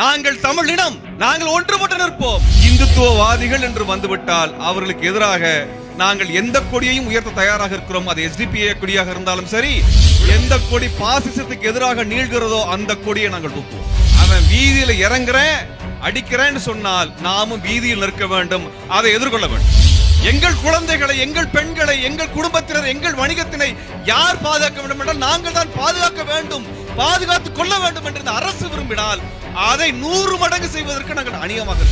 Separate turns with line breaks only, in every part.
நாங்கள் தமிழினம். நாங்கள் ஒன்றுபட்டு நிற்போம். இந்துத்துவவாதிகள் என்று வந்துவிட்டால் அவர்களுக்கு எதிராக நாங்கள் எந்த கொடியையும் உயர்த்த தயாராக இருக்கிறோம். அது எஸ்டிபிஐ கொடியாக இருந்தாலும் சரி எந்த கொடி பாசிசத்துக்கு எதிராக நீள்கிறதோ அந்த கொடியை நாங்கள் தூக்குவோம். அவன் வீதியில இறங்குறேன் அடிக்கிறேன்னு சொன்னால் நாமும் வீதியில் நிற்க வேண்டும் அதை எதிர்கொள்ள வேண்டும். எங்கள் குழந்தைகளை எங்கள் பெண்களை எங்கள் குடும்பத்தினர் எங்கள் வணிகத்தினை யார் பாதுகாக்க வேண்டும் என்றால் நாங்கள் தான் பாதுகாக்க வேண்டும். பாதுகாத்துக் கொள்ள வேண்டும் என்று இந்த அரசு விரும்பினால் அதை நூறு மடங்கு செய்வதற்கு நாங்கள் அணியமாக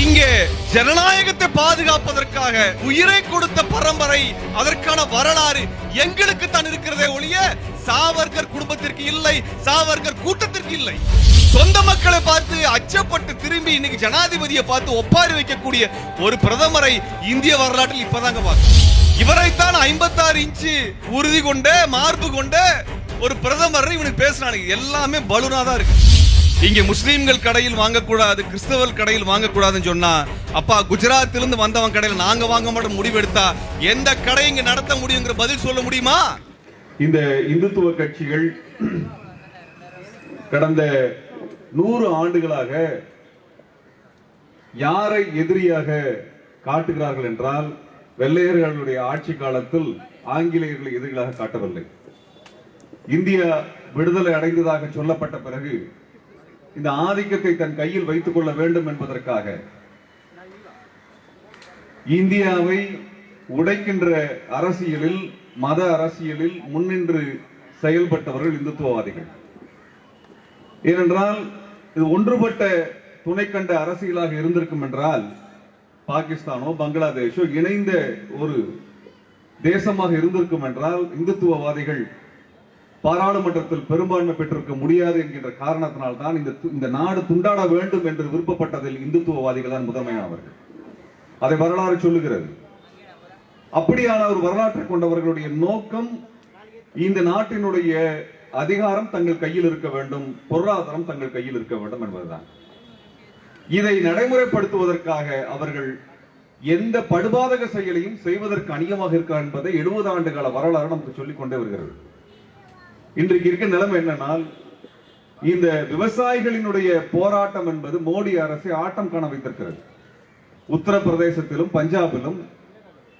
இங்கே ஜனநாயகத்தை பாதுகாப்பதற்காக உயிரை கொடுத்த பரம்பரை அதற்கான வரலாறு எங்களுக்கு தான் இருக்கிறதே ஒழிய சாவர்கர் குடும்பத்திற்கு இல்லை சாவர்கர் கூட்டத்திற்கு இல்லை. சொந்த மக்களை பார்த்து அச்சப்பட்டு திரும்பி இன்னைக்கு ஜனாதிபதியை பார்த்து ஒப்பாரி வைக்கக்கூடிய ஒரு பிரதமரை இந்திய வரலாற்றில் இப்பதாங்க பார்க்கிறோம். இவரைத்தான் ஐம்பத்தாறு இன்ச்சு உறுதி கொண்ட மார்பு கொண்ட ஒரு பிரதமர் இவனுக்கு பேசினானுங்க எல்லாமே பலூனா தான் இருக்கு. இங்க முஸ்லீம்கள் கடையில் வாங்கக்கூடாது கிறிஸ்தவர் கடையில் வாங்கக்கூடாதுன்னு சொன்னா அப்பா குஜராத்திலிருந்து வந்தவன் கடையில் நாங்க வாங்க மாட்டோம் முடிவெடுத்தா எந்த கடை இங்க நடத்த முடியுங்கிற பதில் சொல்ல முடியுமா?
இந்த இந்துத்துவ கட்சிகள் கடந்த நூறு ஆண்டுகளாக யாரை எதிரியாக காட்டுகிறார்கள் என்றால் வெள்ளையர்களுடைய ஆட்சி காலத்தில் ஆங்கிலேயர்களை எதிரிகளாக காட்டவில்லை. இந்தியா விடுதலை அடைந்ததாக சொல்லப்பட்ட பிறகு இந்த ஆதிக்கத்தை தன் கையில் வைத்துக் கொள்ள வேண்டும் என்பதற்காக. இந்தியாவை உடைக்கின்ற அரசியலில் மத அரசியலில் முன்னின்று செயல்பட்டவர்கள் இந்துத்துவவாதிகள். ஏனென்றால் இது ஒன்றுபட்ட துணை கண்ட அரசியலாக இருந்திருக்கும் என்றால் பாகிஸ்தானோ பங்களாதேஷோ இணைந்த ஒரு தேசமாக இருந்திருக்கும் என்றால் இந்துத்துவவாதிகள் பாராளுமன்றத்தில் பெரும்பான்மை பெற்றிருக்க முடியாது என்கின்ற காரணத்தினால் தான் இந்த இந்த நாடு துண்டாட வேண்டும் என்று விருப்பப்பட்டதில் இந்துத்துவவாதிகள் தான் முதன்மையானவர்கள். அதை வரலாறு சொல்லுகிறது. அப்படியான ஒரு வரலாற்றை கொண்டவர்களுடைய நோக்கம் இந்த நாட்டினுடைய அதிகாரம் தங்கள் கையில் இருக்க வேண்டும் பொருளாதாரம் தங்கள் கையில் இருக்க வேண்டும் என்பதுதான். இதை நடைமுறைப்படுத்துவதற்காக அவர்கள் எந்த படுபாதக செயலையும் செய்வதற்கு அணியமாக இருக்கார் என்பதை எழுபது ஆண்டு கால வரலாறு நமக்கு சொல்லிக் கொண்டே வருகிறது. இன்றைக்கு இருக்க நிலைமை என்னன்னா இந்த விவசாயிகளினுடைய போராட்டம் என்பது மோடி அரசை ஆட்டம் காண வைத்திருக்கிறது. உத்தரப்பிரதேசத்திலும் பஞ்சாபிலும்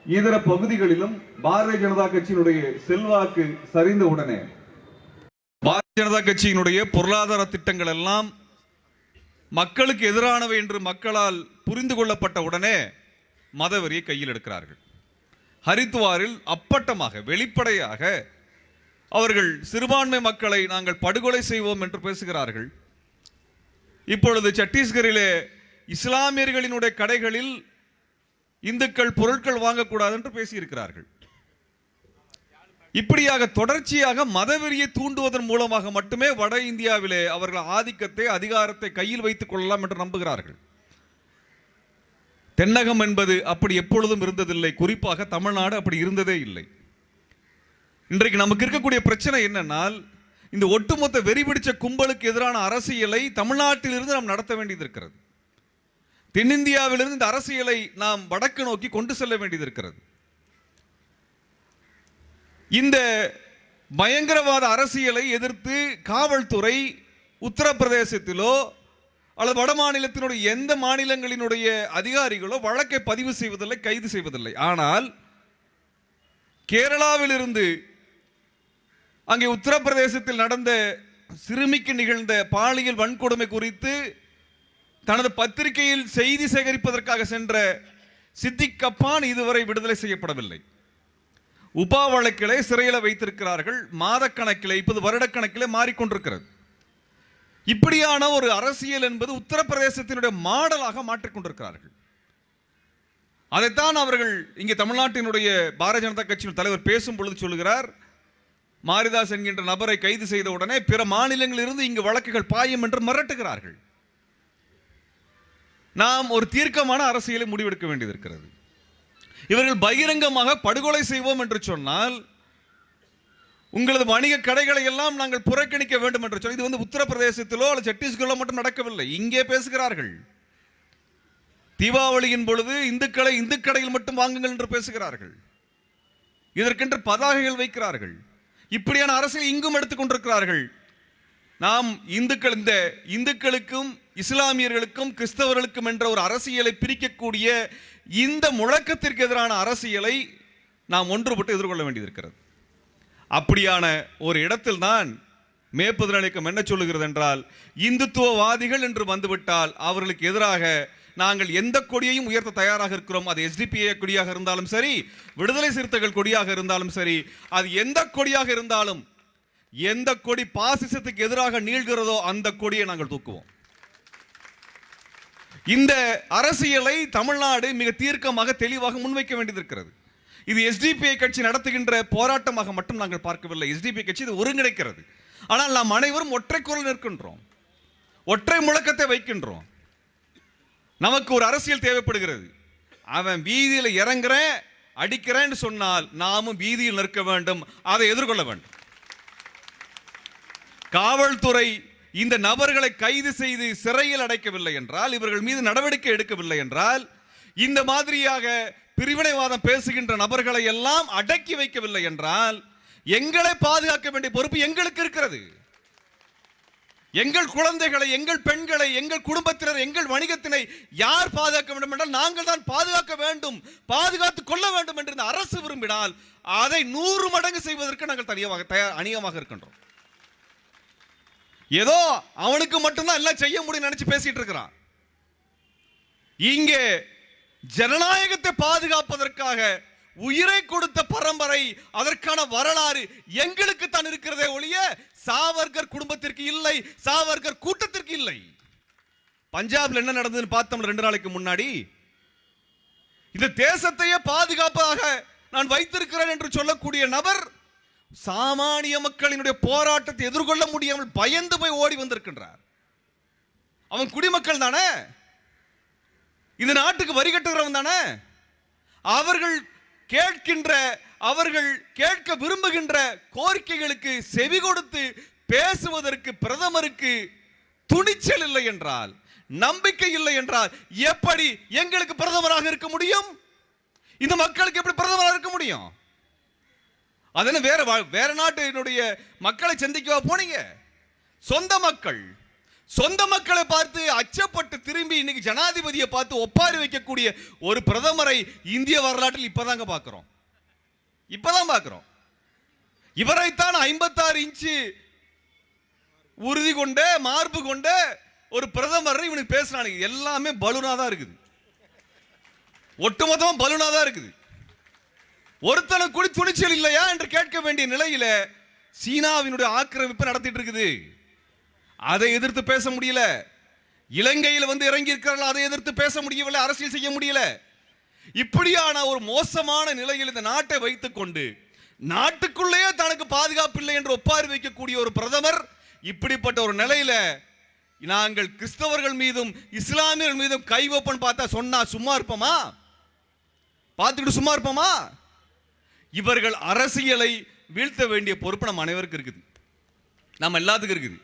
இதர பகுதிகளிலும் பாரதிய ஜனதா கட்சியினுடைய செல்வாக்கு சரிந்த உடனே
பாரதிய ஜனதா கட்சியினுடைய பொருளாதார திட்டங்கள் எல்லாம் மக்களுக்கு எதிரானவை என்று மக்களால் புரிந்து கொள்ளப்பட்ட உடனே மதவெறியை கையில் எடுக்கிறார்கள். ஹரித்துவாரில் அப்பட்டமாக வெளிப்படையாக அவர்கள் சிறுபான்மை மக்களை நாங்கள் படுகொலை செய்வோம் என்று பேசுகிறார்கள். இப்பொழுது சத்தீஸ்கரிலே இஸ்லாமியர்களினுடைய கடைகளில் இந்துக்கள் பொருட்கள் வாங்கக்கூடாது என்று பேசியிருக்கிறார்கள். இப்படியாக தொடர்ச்சியாக மதவெறியை தூண்டுவதன் மூலமாக மட்டுமே வட இந்தியாவிலே அவர்கள் ஆதிக்கத்தை அதிகாரத்தை கையில் வைத்துக் கொள்ளலாம் என்று நம்புகிறார்கள். தென்னகம் என்பது அப்படி எப்பொழுதும் இருந்ததில்லை. குறிப்பாக தமிழ்நாடு அப்படி இருந்ததே இல்லை. இன்றைக்கு நமக்கு இருக்கக்கூடிய பிரச்சனை என்னன்னால் இந்த ஒட்டுமொத்த வெறிபிடிச்ச கும்பலுக்கு எதிரான அரசியலை தமிழ்நாட்டிலிருந்து நாம் நடத்த வேண்டியது இருக்கிறது. தென்னிந்தியாவிலிருந்து இந்த அரசியலை நாம் வடக்கு நோக்கி கொண்டு செல்ல வேண்டியது இருக்கிறது. இந்த பயங்கரவாத அரசியலை எதிர்த்து காவல்துறை உத்தரப்பிரதேசத்திலோ அல்லது வட மாநிலத்தினுடைய எந்த மாநிலங்களினுடைய அதிகாரிகளோ வழக்கை பதிவு செய்வதில்லை கைது செய்வதில்லை. ஆனால் கேரளாவிலிருந்து அங்கே உத்தரப்பிரதேசத்தில் நடந்த சிறுமிக்கு நிகழ்ந்த பாலியல் வன்கொடுமை குறித்து தனது பத்திரிகையில் செய்தி சேகரிப்பதற்காக சென்ற சித்திக் கப்பான் இதுவரை விடுதலை செய்யப்படவில்லை. உபா வழக்கிலே சிறையில் வைத்திருக்கிறார்கள். மாதக்கணக்கிலே இப்போது வருடக்கணக்கிலே மாறிக்கொண்டிருக்கிறது. இப்படியான ஒரு அரசியல் என்பது உத்தரப்பிரதேசத்தினுடைய மாடலாக மாற்றிக்கொண்டிருக்கிறார்கள். அதைத்தான் அவர்கள் இங்கே தமிழ்நாட்டினுடைய பாரதிய ஜனதா கட்சியின் தலைவர் பேசும் பொழுது சொல்கிறார் மாரிதாஸ் என்கின்ற நபரை கைது செய்த உடனே பிற மாநிலங்களிலிருந்து இங்கு வழக்குகள் பாயும் என்று மிரட்டுகிறார்கள். நாம் ஒரு தீர்க்கமான அரசியலை முடிவெடுக்க வேண்டியது இருக்கிறது இவர்கள் பகிரங்கமாக படுகொலை செய்வோம் என்று சொன்னால் உங்களது வணிக கடைகளை எல்லாம் நாங்கள் புறக்கணிக்க வேண்டும் என்று சொல்லி இது வந்து உத்தரப்பிரதேசத்திலோ அல்லது சத்தீஸ்கரிலோ மட்டும் நடக்கவில்லை. இங்கே பேசுகிறார்கள். தீபாவளியின் பொழுது இந்துக்களை இந்துக்கடையில் மட்டும் வாங்குங்கள் என்று பேசுகிறார்கள். இதற்கென்று பதாகைகள் வைக்கிறார்கள். இப்படியான அரசியல் இங்கும் எடுத்துக் கொண்டிருக்கிறார்கள். நாம் இந்துக்கள் இந்த இந்துக்களுக்கும் இஸ்லாமியர்களுக்கும் கிறிஸ்தவர்களுக்கும் என்ற ஒரு அரசியலை பிரிக்கக்கூடிய இந்த முழக்கத்திற்கு எதிரான அரசியலை நாம் ஒன்றுபட்டு எதிர்கொள்ள வேண்டியிருக்கிறது. அப்படியான ஒரு இடத்தில் தான் மேற்பது நிலைக்கம் என்ன சொல்லுகிறது என்றால் இந்துத்துவவாதிகள் என்று வந்துவிட்டால் அவர்களுக்கு எதிராக நாங்கள் எந்த கொடியையும் உயர்த்த தயாராக இருக்கிறோம்? அது எஸ்டிபிஐ கொடியாக இருந்தாலும் சரி விடுதலை சிறுத்தைகள் கொடியாக இருந்தாலும் சரி அது எந்த கொடியாக இருந்தாலும் எந்த கொடி பாசிசத்துக்கு எதிராக நீள்கிறதோ அந்த கொடியை நாங்கள் தூக்குவோம். இந்த அரசியலை தமிழ்நாடு மிக தீர்க்கமாக தெளிவாக முன்வைக்க வேண்டியிருக்கிறது. இது எஸ்டிபிஐ கட்சி நடத்துகின்ற போராட்டமாக மட்டும் நாங்கள் பார்க்கவில்லை. எஸ்டிபிஐ கட்சி இது ஒருங்கிணைக்கிறது. ஆனால் நாம் அனைவரும் ஒற்றை குரல் நிற்கின்றோம். ஒற்றை முழக்கத்தை வைக்கின்றோம். நமக்கு ஒரு அரசியல் தேவைப்படுகிறது. அவன் வீதியில் இறங்குறேன் அடிக்கிறேன்னு சொன்னால் நாமும் வீதியில் நிற்க வேண்டும் அதை எதிர்கொள்ள வேண்டும். காவல்துறை இந்த நபர்களை கைது செய்து சிறையில் அடைக்கவில்லை என்றால் இவர்கள் மீது நடவடிக்கை எடுக்கவில்லை என்றால் இந்த மாதிரியாக பிரிவினைவாதம் பேசுகின்ற நபர்களை எல்லாம் அடக்கி வைக்கவில்லை என்றால் எங்களை பாதுகாக்க வேண்டிய பொறுப்பு எங்களுக்கு இருக்கிறது. எங்கள் குழந்தைகளை எங்கள் பெண்களை எங்கள் குடும்பத்தினர் எங்கள் வணிகத்தினை யார் பாதுகாக்க வேண்டும் என்றால் நாங்கள் தான் பாதுகாக்க வேண்டும் பாதுகாத்துக் கொள்ள வேண்டும் என்று இந்த அரசு விரும்பினால் அதை நூறு மடங்கு செய்வதற்கு நாங்கள் தனியாக தயார் அணியமாக இருக்கின்றோம். ஏதோ அவனுக்கு மட்டும்தான் எல்லாம் செய்ய முடியும் நினைச்சு பேசிட்டு இருக்கிறான். இங்கே ஜனநாயகத்தை பாதுகாப்பதற்காக உயிரை கொடுத்த பரம்பரை அதற்கான வரலாறு எங்களுக்கு தான் இருக்கிறதே ஒழிய சாவர்கர் குடும்பத்திற்கு இல்லை சாவர்கர் கூட்டத்திற்கு இல்லை. பஞ்சாப்ல என்ன நடந்ததுன்னு பார்த்தோம் ரெண்டு நாளைக்கு முன்னாடி இந்த தேசத்தையே பாதுகாப்பாக நான் வைத்திருக்கிறேன் என்று சொல்லக்கூடிய நபர் சாமானிய மக்களினுடைய போராட்டத்தை எதிர்கொள்ள முடியாமல் பயந்து போய் ஓடி வந்திருக்கின்றார். அவன் குடிமக்கள் தானே? இந்த நாட்டுக்கு வரி கட்டுகிறவன் தானே? அவர்கள் கேட்கின்ற அவர்கள் கேட்க விரும்புகின்ற கோரிக்கைகளுக்கு செவி கொடுத்து பேசுவதற்கு பிரதமருக்கு துணிச்சல் இல்லை என்றால் நம்பிக்கை இல்லை என்றால் எப்படி எங்களுக்கு பிரதமராக இருக்க முடியும்? இந்த மக்களுக்கு எப்படி பிரதமராக இருக்க முடியும்? அதென்ன வேற வேற நாட்டினுடைய மக்களை சந்திக்கவா போனீங்க? சொந்த மக்கள் சொந்த மக்களை பார்த்து அச்சப்பட்டு திரும்பி இன்னைக்கு ஜனாதிபதியை பார்த்து ஒப்பாரி வைக்கக்கூடிய ஒரு பிரதமரை இந்திய வரலாற்றில் இப்பதாங்க பார்க்கிறோம். இப்பதான் பார்க்கிறோம். இவரைத்தான் ஐம்பத்தாறு இன்ச்சு உறுதி கொண்ட மார்பு கொண்ட ஒரு பிரதமர் இவனுக்கு பேசுறானு. எல்லாமே பலூனா தான் இருக்குது. ஒட்டுமொத்தமா பலூனா தான் இருக்குது. ஒருத்தனுக்கு கூட துணிச்சல் இல்லையா என்று கேட்க வேண்டிய நிலையில சீனாவினுடைய ஆக்கிரமிப்பு நடத்திட்டு இருக்குது. அதை எதிர்த்து பேச முடியல. இலங்கையில் வந்து இறங்கி இருக்கிறார்கள் அதை எதிர்த்து பேச முடியவில்லை அரசியல் செய்ய முடியல. இப்படியான ஒரு மோசமான நிலையில் இந்த நாட்டை வைத்துக்கொண்டு நாட்டுக்குள்ளேயே தனக்கு பாதுகாப்பு இல்லை என்று ஒப்பாரி வைக்கக்கூடிய ஒரு பிரதமர் இப்படிப்பட்ட ஒரு நிலையில நாங்கள் கிறிஸ்தவர்கள் மீதும் இஸ்லாமியர்கள் மீதும் கை வைப்பன் பார்த்தா சொன்னா சும்மா இருப்போமா? பார்த்துக்கிட்டு சும்மா இருப்போமா? இவர்கள் அரசியலை வீழ்த்த வேண்டிய பொறுப்பு நம்ம அனைவருக்கும் இருக்குது. நம்ம எல்லாத்துக்கும் இருக்குது.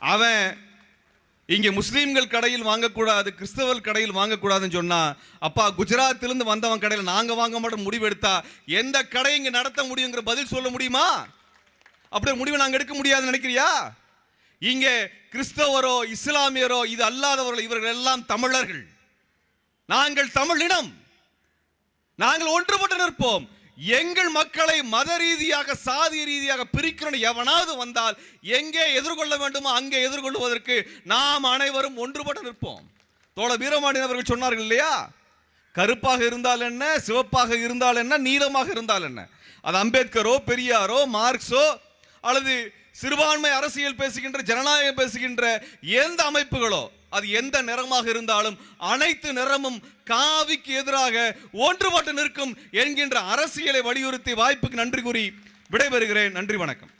அவன் இங்கே முஸ்லீம்கள் கடையில் வாங்கக்கூடாது கிறிஸ்தவர்கள் கடையில் வாங்கக்கூடாதுன்னு சொன்னால் அப்பா குஜராத்திலிருந்து வந்தவன் கடையில் நாங்கள் வாங்க மாட்டோம் முடிவெடுத்தா எந்த கடை இங்கே நடத்த முடியுங்கிற பதில் சொல்ல முடியுமா? அப்படி முடிவை நாங்கள் எடுக்க முடியாதுன்னு நினைக்கிறியா? இங்கே கிறிஸ்தவரோ இஸ்லாமியரோ இது அல்லாதவர்கள் இவர்கள் எல்லாம் தமிழர்கள். நாங்கள் தமிழினம். நாங்கள் ஒன்றுபட்டு நிற்போம். எங்கள் மக்களை மத ரீதியாக சாதி ரீதியாக பிரிக்கணும் எவனாவது வந்தால் எங்கே எதிர்கொள்ள வேண்டுமோ அங்கே எதிர்கொள்வதற்கு நாம் அனைவரும் ஒன்றுபட நிற்போம். தோழ வீரமாடியன் அவர்கள் சொன்னார்கள் இல்லையா? கருப்பாக இருந்தால் என்ன சிவப்பாக இருந்தால் என்ன நீளமாக இருந்தால் என்ன? அது அம்பேத்கரோ பெரியாரோ மார்க்ஸோ அல்லது சிறுபான்மை அரசியல் பேசுகின்ற ஜனநாயகம் பேசுகின்ற எந்த அமைப்புகளோ அது எந்த நிறமாக இருந்தாலும் அனைத்து நிறமும் காவிக்கு எதிராக ஒன்றுபட்டு நிற்கும் என்கின்ற அரசியலை வலியுறுத்தி வாய்ப்புக்கு நன்றி கூறி விடைபெறுகிறேன். நன்றி வணக்கம்.